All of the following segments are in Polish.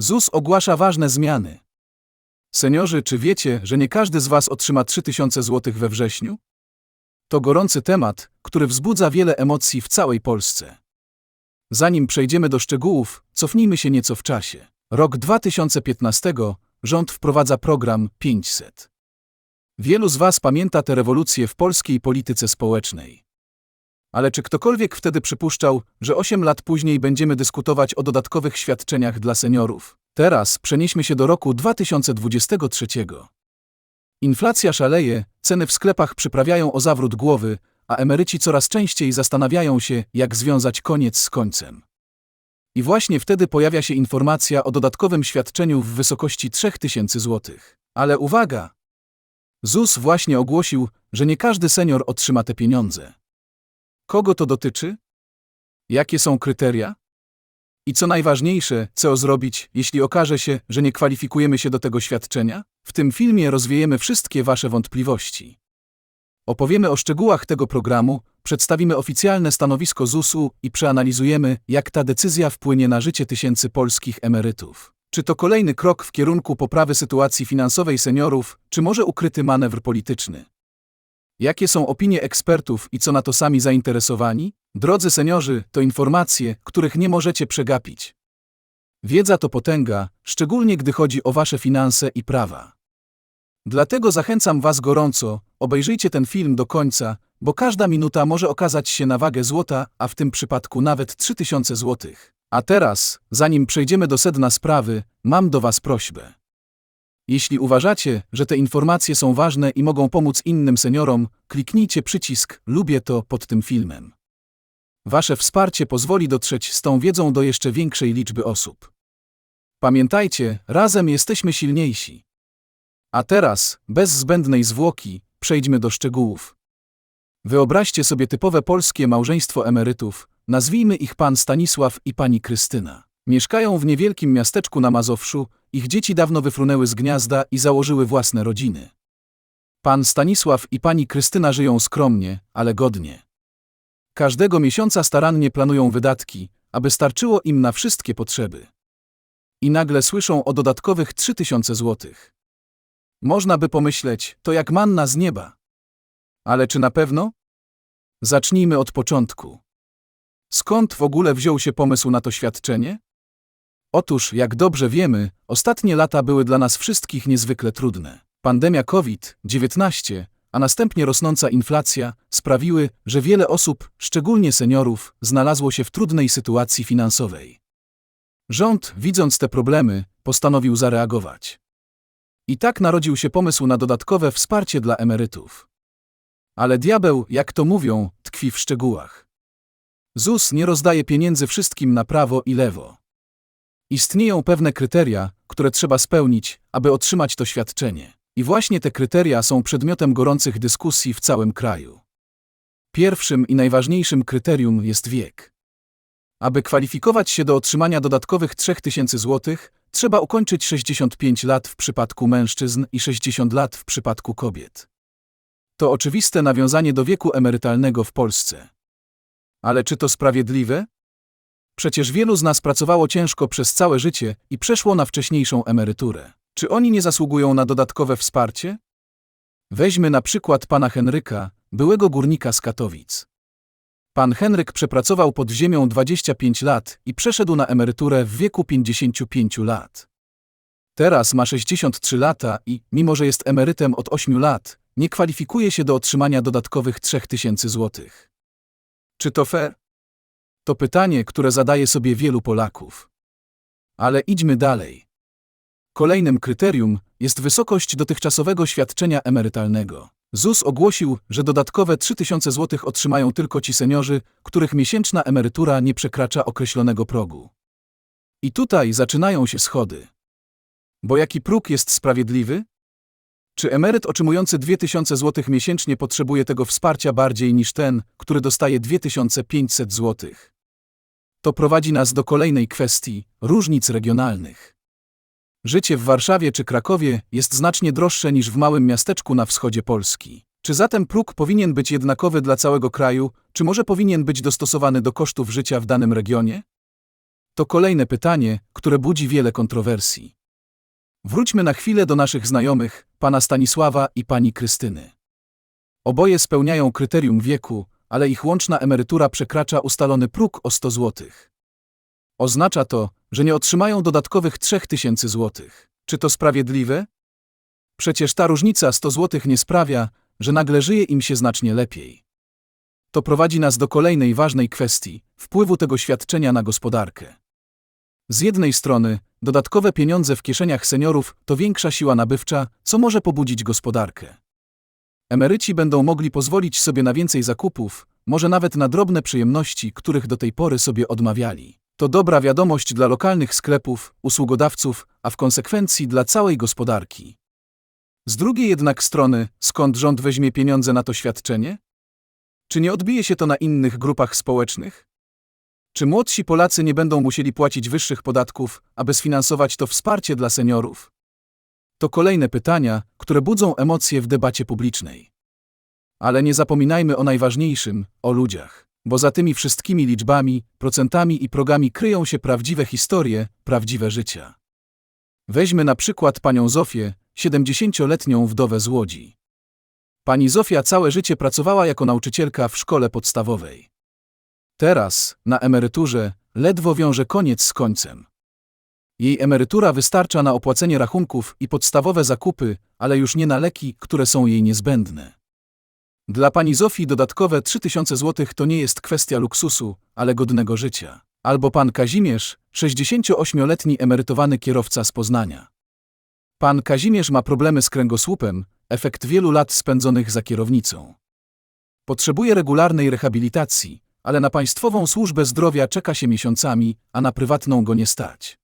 ZUS ogłasza ważne zmiany. Seniorzy, czy wiecie, że nie każdy z Was otrzyma 3000 zł we wrześniu? To gorący temat, który wzbudza wiele emocji w całej Polsce. Zanim przejdziemy do szczegółów, cofnijmy się nieco w czasie. Rok 2015 rząd wprowadza program 500. Wielu z Was pamięta tę rewolucję w polskiej polityce społecznej. Ale czy ktokolwiek wtedy przypuszczał, że 8 lat później będziemy dyskutować o dodatkowych świadczeniach dla seniorów? Teraz przenieśmy się do roku 2023. Inflacja szaleje, ceny w sklepach przyprawiają o zawrót głowy, a emeryci coraz częściej zastanawiają się, jak związać koniec z końcem. I właśnie wtedy pojawia się informacja o dodatkowym świadczeniu w wysokości 3000 zł. Ale uwaga! ZUS właśnie ogłosił, że nie każdy senior otrzyma te pieniądze. Kogo to dotyczy? Jakie są kryteria? I co najważniejsze, co zrobić, jeśli okaże się, że nie kwalifikujemy się do tego świadczenia? W tym filmie rozwiejemy wszystkie Wasze wątpliwości. Opowiemy o szczegółach tego programu, przedstawimy oficjalne stanowisko ZUS-u i przeanalizujemy, jak ta decyzja wpłynie na życie tysięcy polskich emerytów. Czy to kolejny krok w kierunku poprawy sytuacji finansowej seniorów, czy może ukryty manewr polityczny? Jakie są opinie ekspertów i co na to sami zainteresowani? Drodzy seniorzy, to informacje, których nie możecie przegapić. Wiedza to potęga, szczególnie gdy chodzi o wasze finanse i prawa. Dlatego zachęcam was gorąco, obejrzyjcie ten film do końca, bo każda minuta może okazać się na wagę złota, a w tym przypadku nawet 3000 złotych. A teraz, zanim przejdziemy do sedna sprawy, mam do was prośbę. Jeśli uważacie, że te informacje są ważne i mogą pomóc innym seniorom, kliknijcie przycisk Lubię to pod tym filmem. Wasze wsparcie pozwoli dotrzeć z tą wiedzą do jeszcze większej liczby osób. Pamiętajcie, razem jesteśmy silniejsi. A teraz, bez zbędnej zwłoki, przejdźmy do szczegółów. Wyobraźcie sobie typowe polskie małżeństwo emerytów, nazwijmy ich pan Stanisław i pani Krystyna. Mieszkają w niewielkim miasteczku na Mazowszu, ich dzieci dawno wyfrunęły z gniazda i założyły własne rodziny. Pan Stanisław i pani Krystyna żyją skromnie, ale godnie. Każdego miesiąca starannie planują wydatki, aby starczyło im na wszystkie potrzeby. I nagle słyszą o dodatkowych 3000 złotych. Można by pomyśleć, to jak manna z nieba. Ale czy na pewno? Zacznijmy od początku. Skąd w ogóle wziął się pomysł na to świadczenie? Otóż, jak dobrze wiemy, ostatnie lata były dla nas wszystkich niezwykle trudne. Pandemia COVID-19, a następnie rosnąca inflacja sprawiły, że wiele osób, szczególnie seniorów, znalazło się w trudnej sytuacji finansowej. Rząd, widząc te problemy, postanowił zareagować. I tak narodził się pomysł na dodatkowe wsparcie dla emerytów. Ale diabeł, jak to mówią, tkwi w szczegółach. ZUS nie rozdaje pieniędzy wszystkim na prawo i lewo. Istnieją pewne kryteria, które trzeba spełnić, aby otrzymać to świadczenie. I właśnie te kryteria są przedmiotem gorących dyskusji w całym kraju. Pierwszym i najważniejszym kryterium jest wiek. Aby kwalifikować się do otrzymania dodatkowych 3000 zł, trzeba ukończyć 65 lat w przypadku mężczyzn i 60 lat w przypadku kobiet. To oczywiste nawiązanie do wieku emerytalnego w Polsce. Ale czy to sprawiedliwe? Przecież wielu z nas pracowało ciężko przez całe życie i przeszło na wcześniejszą emeryturę. Czy oni nie zasługują na dodatkowe wsparcie? Weźmy na przykład pana Henryka, byłego górnika z Katowic. Pan Henryk przepracował pod ziemią 25 lat i przeszedł na emeryturę w wieku 55 lat. Teraz ma 63 lata i, mimo że jest emerytem od 8 lat, nie kwalifikuje się do otrzymania dodatkowych 3000 złotych. Czy to fair? To pytanie, które zadaje sobie wielu Polaków. Ale idźmy dalej. Kolejnym kryterium jest wysokość dotychczasowego świadczenia emerytalnego. ZUS ogłosił, że dodatkowe 3000 zł otrzymają tylko ci seniorzy, których miesięczna emerytura nie przekracza określonego progu. I tutaj zaczynają się schody. Bo jaki próg jest sprawiedliwy? Czy emeryt otrzymujący 2000 zł miesięcznie potrzebuje tego wsparcia bardziej niż ten, który dostaje 2500 zł? To prowadzi nas do kolejnej kwestii różnic regionalnych. Życie w Warszawie czy Krakowie jest znacznie droższe niż w małym miasteczku na wschodzie Polski. Czy zatem próg powinien być jednakowy dla całego kraju, czy może powinien być dostosowany do kosztów życia w danym regionie? To kolejne pytanie, które budzi wiele kontrowersji. Wróćmy na chwilę do naszych znajomych, pana Stanisława i pani Krystyny. Oboje spełniają kryterium wieku, ale ich łączna emerytura przekracza ustalony próg o 100 zł. Oznacza to, że nie otrzymają dodatkowych 3000 zł. Czy to sprawiedliwe? Przecież ta różnica 100 zł nie sprawia, że nagle żyje im się znacznie lepiej. To prowadzi nas do kolejnej ważnej kwestii wpływu tego świadczenia na gospodarkę. Z jednej strony, dodatkowe pieniądze w kieszeniach seniorów to większa siła nabywcza, co może pobudzić gospodarkę. Emeryci będą mogli pozwolić sobie na więcej zakupów, może nawet na drobne przyjemności, których do tej pory sobie odmawiali. To dobra wiadomość dla lokalnych sklepów, usługodawców, a w konsekwencji dla całej gospodarki. Z drugiej jednak strony, skąd rząd weźmie pieniądze na to świadczenie? Czy nie odbije się to na innych grupach społecznych? Czy młodsi Polacy nie będą musieli płacić wyższych podatków, aby sfinansować to wsparcie dla seniorów? To kolejne pytania, które budzą emocje w debacie publicznej. Ale nie zapominajmy o najważniejszym o ludziach, bo za tymi wszystkimi liczbami, procentami i progami kryją się prawdziwe historie, prawdziwe życia. Weźmy na przykład panią Zofię, 70-letnią wdowę z Łodzi. Pani Zofia całe życie pracowała jako nauczycielka w szkole podstawowej. Teraz, na emeryturze, ledwo wiąże koniec z końcem. Jej emerytura wystarcza na opłacenie rachunków i podstawowe zakupy, ale już nie na leki, które są jej niezbędne. Dla pani Zofii dodatkowe 3000 zł to nie jest kwestia luksusu, ale godnego życia. Albo pan Kazimierz, 68-letni emerytowany kierowca z Poznania. Pan Kazimierz ma problemy z kręgosłupem, efekt wielu lat spędzonych za kierownicą. Potrzebuje regularnej rehabilitacji, ale na państwową służbę zdrowia czeka się miesiącami, a na prywatną go nie stać.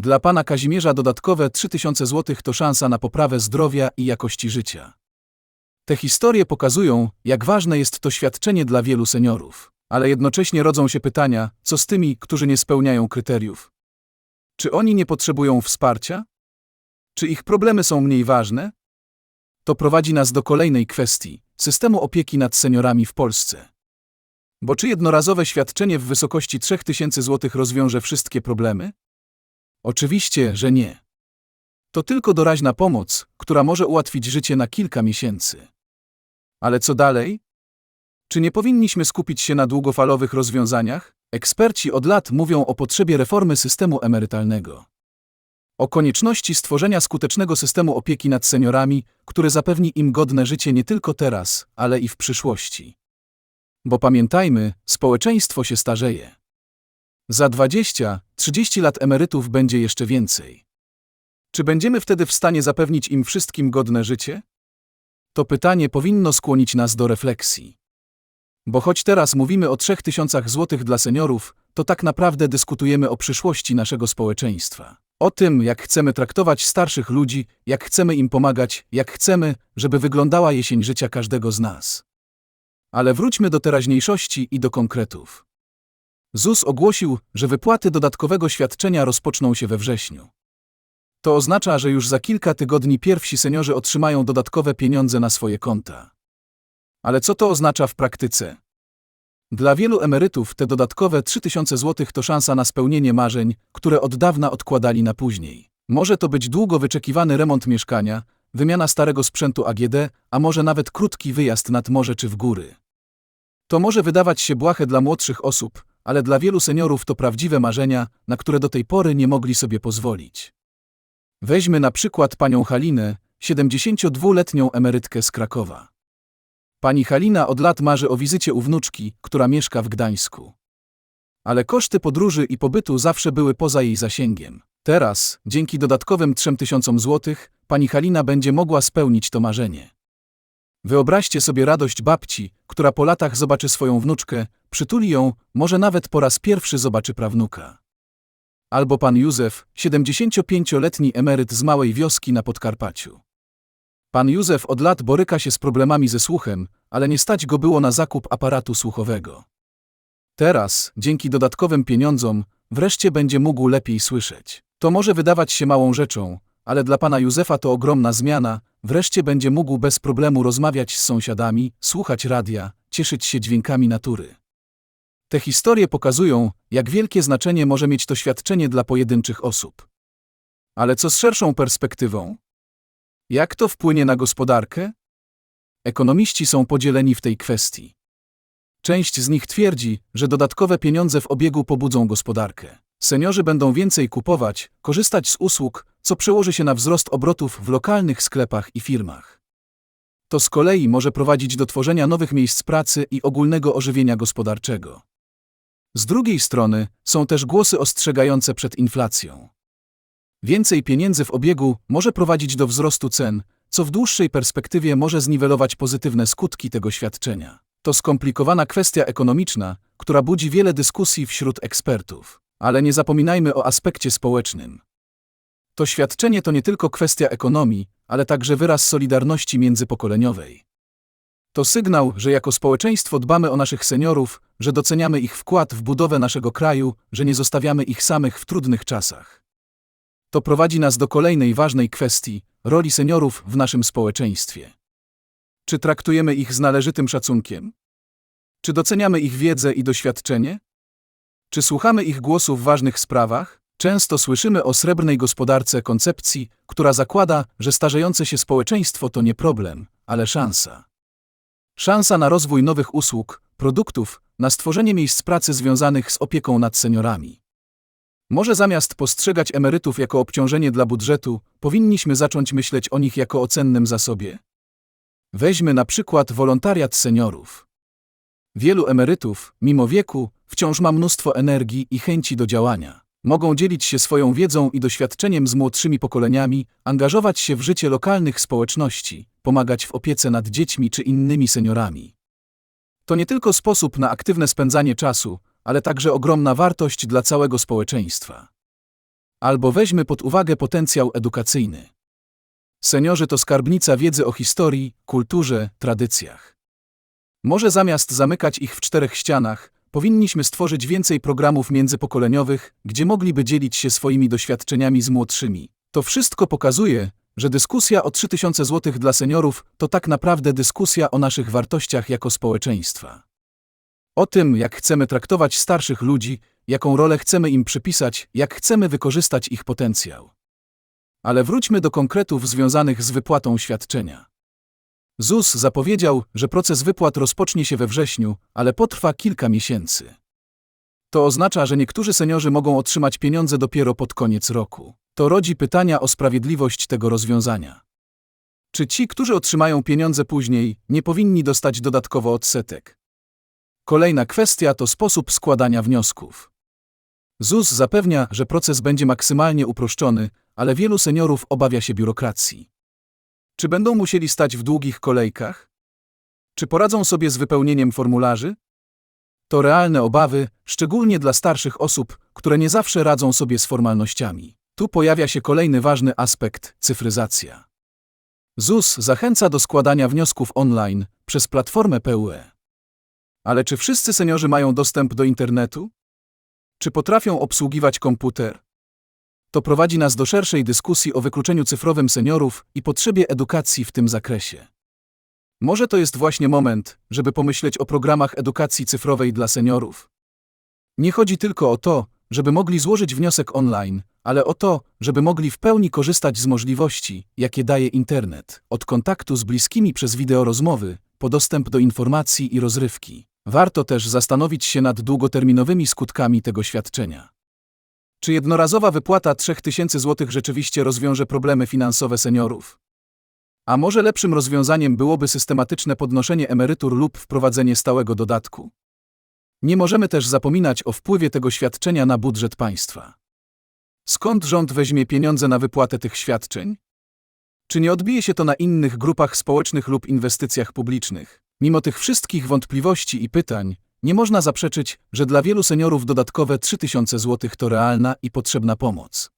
Dla pana Kazimierza dodatkowe 3000 zł to szansa na poprawę zdrowia i jakości życia. Te historie pokazują, jak ważne jest to świadczenie dla wielu seniorów, ale jednocześnie rodzą się pytania, co z tymi, którzy nie spełniają kryteriów? Czy oni nie potrzebują wsparcia? Czy ich problemy są mniej ważne? To prowadzi nas do kolejnej kwestii systemu opieki nad seniorami w Polsce. Bo czy jednorazowe świadczenie w wysokości 3000 zł rozwiąże wszystkie problemy? Oczywiście, że nie. To tylko doraźna pomoc, która może ułatwić życie na kilka miesięcy. Ale co dalej? Czy nie powinniśmy skupić się na długofalowych rozwiązaniach? Eksperci od lat mówią o potrzebie reformy systemu emerytalnego. O konieczności stworzenia skutecznego systemu opieki nad seniorami, który zapewni im godne życie nie tylko teraz, ale i w przyszłości. Bo pamiętajmy, społeczeństwo się starzeje. Za 20-30 lat emerytów będzie jeszcze więcej. Czy będziemy wtedy w stanie zapewnić im wszystkim godne życie? To pytanie powinno skłonić nas do refleksji. Bo choć teraz mówimy o 3000 zł dla seniorów, to tak naprawdę dyskutujemy o przyszłości naszego społeczeństwa. O tym, jak chcemy traktować starszych ludzi, jak chcemy im pomagać, jak chcemy, żeby wyglądała jesień życia każdego z nas. Ale wróćmy do teraźniejszości i do konkretów. ZUS ogłosił, że wypłaty dodatkowego świadczenia rozpoczną się we wrześniu. To oznacza, że już za kilka tygodni pierwsi seniorzy otrzymają dodatkowe pieniądze na swoje konta. Ale co to oznacza w praktyce? Dla wielu emerytów te dodatkowe 3000 zł to szansa na spełnienie marzeń, które od dawna odkładali na później. Może to być długo wyczekiwany remont mieszkania, wymiana starego sprzętu AGD, a może nawet krótki wyjazd nad morze czy w góry. To może wydawać się błahe dla młodszych osób, ale dla wielu seniorów to prawdziwe marzenia, na które do tej pory nie mogli sobie pozwolić. Weźmy na przykład panią Halinę, 72-letnią emerytkę z Krakowa. Pani Halina od lat marzy o wizycie u wnuczki, która mieszka w Gdańsku. Ale koszty podróży i pobytu zawsze były poza jej zasięgiem. Teraz, dzięki dodatkowym 3000 zł, pani Halina będzie mogła spełnić to marzenie. Wyobraźcie sobie radość babci, która po latach zobaczy swoją wnuczkę, przytuli ją, może nawet po raz pierwszy zobaczy prawnuka. Albo pan Józef, 75-letni emeryt z małej wioski na Podkarpaciu. Pan Józef od lat boryka się z problemami ze słuchem, ale nie stać go było na zakup aparatu słuchowego. Teraz, dzięki dodatkowym pieniądzom, wreszcie będzie mógł lepiej słyszeć. To może wydawać się małą rzeczą, ale dla pana Józefa to ogromna zmiana, wreszcie będzie mógł bez problemu rozmawiać z sąsiadami, słuchać radia, cieszyć się dźwiękami natury. Te historie pokazują, jak wielkie znaczenie może mieć to świadczenie dla pojedynczych osób. Ale co z szerszą perspektywą? Jak to wpłynie na gospodarkę? Ekonomiści są podzieleni w tej kwestii. Część z nich twierdzi, że dodatkowe pieniądze w obiegu pobudzą gospodarkę. Seniorzy będą więcej kupować, korzystać z usług, co przełoży się na wzrost obrotów w lokalnych sklepach i firmach. To z kolei może prowadzić do tworzenia nowych miejsc pracy i ogólnego ożywienia gospodarczego. Z drugiej strony są też głosy ostrzegające przed inflacją. Więcej pieniędzy w obiegu może prowadzić do wzrostu cen, co w dłuższej perspektywie może zniwelować pozytywne skutki tego świadczenia. To skomplikowana kwestia ekonomiczna, która budzi wiele dyskusji wśród ekspertów. Ale nie zapominajmy o aspekcie społecznym. To świadczenie to nie tylko kwestia ekonomii, ale także wyraz solidarności międzypokoleniowej. To sygnał, że jako społeczeństwo dbamy o naszych seniorów, że doceniamy ich wkład w budowę naszego kraju, że nie zostawiamy ich samych w trudnych czasach. To prowadzi nas do kolejnej ważnej kwestii roli seniorów w naszym społeczeństwie. Czy traktujemy ich z należytym szacunkiem? Czy doceniamy ich wiedzę i doświadczenie? Czy słuchamy ich głosu w ważnych sprawach? Często słyszymy o srebrnej gospodarce koncepcji, która zakłada, że starzejące się społeczeństwo to nie problem, ale szansa. Szansa na rozwój nowych usług, produktów, na stworzenie miejsc pracy związanych z opieką nad seniorami. Może zamiast postrzegać emerytów jako obciążenie dla budżetu, powinniśmy zacząć myśleć o nich jako o cennym zasobie? Weźmy na przykład wolontariat seniorów. Wielu emerytów, mimo wieku, wciąż ma mnóstwo energii i chęci do działania. Mogą dzielić się swoją wiedzą i doświadczeniem z młodszymi pokoleniami, angażować się w życie lokalnych społeczności, pomagać w opiece nad dziećmi czy innymi seniorami. To nie tylko sposób na aktywne spędzanie czasu, ale także ogromna wartość dla całego społeczeństwa. Albo weźmy pod uwagę potencjał edukacyjny. Seniorzy to skarbnica wiedzy o historii, kulturze, tradycjach. Może zamiast zamykać ich w czterech ścianach, powinniśmy stworzyć więcej programów międzypokoleniowych, gdzie mogliby dzielić się swoimi doświadczeniami z młodszymi. To wszystko pokazuje, że dyskusja o 3000 zł dla seniorów to tak naprawdę dyskusja o naszych wartościach jako społeczeństwa. O tym, jak chcemy traktować starszych ludzi, jaką rolę chcemy im przypisać, jak chcemy wykorzystać ich potencjał. Ale wróćmy do konkretów związanych z wypłatą świadczenia. ZUS zapowiedział, że proces wypłat rozpocznie się we wrześniu, ale potrwa kilka miesięcy. To oznacza, że niektórzy seniorzy mogą otrzymać pieniądze dopiero pod koniec roku. To rodzi pytania o sprawiedliwość tego rozwiązania. Czy ci, którzy otrzymają pieniądze później, nie powinni dostać dodatkowo odsetek? Kolejna kwestia to sposób składania wniosków. ZUS zapewnia, że proces będzie maksymalnie uproszczony, ale wielu seniorów obawia się biurokracji. Czy będą musieli stać w długich kolejkach? Czy poradzą sobie z wypełnieniem formularzy? To realne obawy, szczególnie dla starszych osób, które nie zawsze radzą sobie z formalnościami. Tu pojawia się kolejny ważny aspekt cyfryzacja. ZUS zachęca do składania wniosków online przez platformę PUE. Ale czy wszyscy seniorzy mają dostęp do internetu? Czy potrafią obsługiwać komputer? To prowadzi nas do szerszej dyskusji o wykluczeniu cyfrowym seniorów i potrzebie edukacji w tym zakresie. Może to jest właśnie moment, żeby pomyśleć o programach edukacji cyfrowej dla seniorów. Nie chodzi tylko o to, żeby mogli złożyć wniosek online, ale o to, żeby mogli w pełni korzystać z możliwości, jakie daje internet, od kontaktu z bliskimi przez wideorozmowy, po dostęp do informacji i rozrywki. Warto też zastanowić się nad długoterminowymi skutkami tego świadczenia. Czy jednorazowa wypłata 3000 zł rzeczywiście rozwiąże problemy finansowe seniorów? A może lepszym rozwiązaniem byłoby systematyczne podnoszenie emerytur lub wprowadzenie stałego dodatku? Nie możemy też zapominać o wpływie tego świadczenia na budżet państwa. Skąd rząd weźmie pieniądze na wypłatę tych świadczeń? Czy nie odbije się to na innych grupach społecznych lub inwestycjach publicznych? Mimo tych wszystkich wątpliwości i pytań, nie można zaprzeczyć, że dla wielu seniorów dodatkowe 3000 zł to realna i potrzebna pomoc.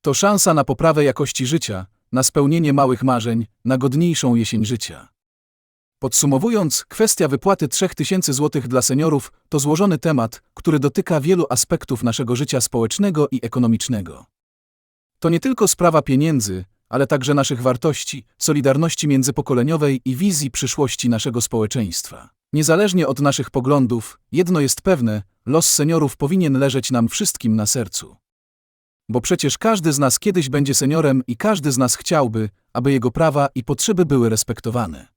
To szansa na poprawę jakości życia, na spełnienie małych marzeń, na godniejszą jesień życia. Podsumowując, kwestia wypłaty 3000 zł dla seniorów to złożony temat, który dotyka wielu aspektów naszego życia społecznego i ekonomicznego. To nie tylko sprawa pieniędzy, ale także naszych wartości, solidarności międzypokoleniowej i wizji przyszłości naszego społeczeństwa. Niezależnie od naszych poglądów, jedno jest pewne: los seniorów powinien leżeć nam wszystkim na sercu. Bo przecież każdy z nas kiedyś będzie seniorem i każdy z nas chciałby, aby jego prawa i potrzeby były respektowane.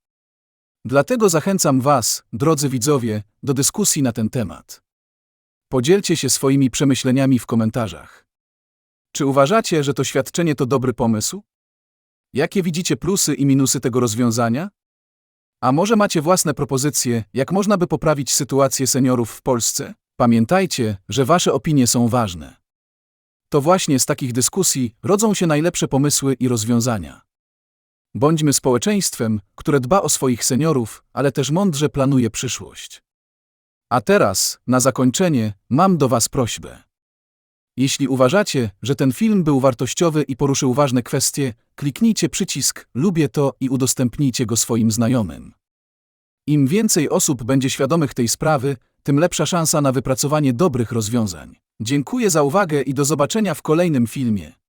Dlatego zachęcam Was, drodzy widzowie, do dyskusji na ten temat. Podzielcie się swoimi przemyśleniami w komentarzach. Czy uważacie, że to świadczenie to dobry pomysł? Jakie widzicie plusy i minusy tego rozwiązania? A może macie własne propozycje, jak można by poprawić sytuację seniorów w Polsce? Pamiętajcie, że Wasze opinie są ważne. To właśnie z takich dyskusji rodzą się najlepsze pomysły i rozwiązania. Bądźmy społeczeństwem, które dba o swoich seniorów, ale też mądrze planuje przyszłość. A teraz, na zakończenie, mam do Was prośbę. Jeśli uważacie, że ten film był wartościowy i poruszył ważne kwestie, kliknijcie przycisk Lubię to i udostępnijcie go swoim znajomym. Im więcej osób będzie świadomych tej sprawy, tym lepsza szansa na wypracowanie dobrych rozwiązań. Dziękuję za uwagę i do zobaczenia w kolejnym filmie.